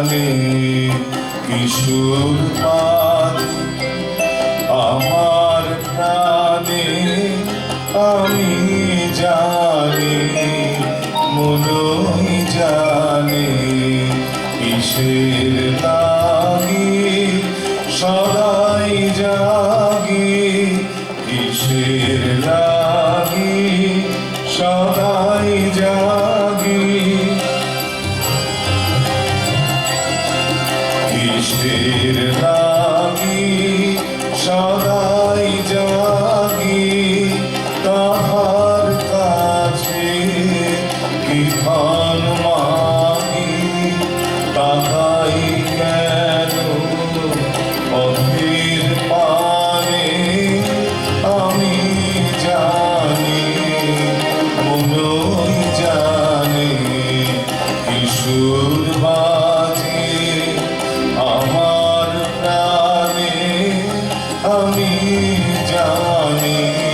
কালে কিশোর আমার প্রাণে আমি জানি, মনোই জানি কিসের তাগি। সদাই জাগি কিসের লাগি সদাই জাগি কিসের লাগি, সদাই জাগি, তাহার কাছে কি ধন মাগি, তাহাই কেন অধীর পানে আমি জানি, মনই জানে কিশোর বা জানি।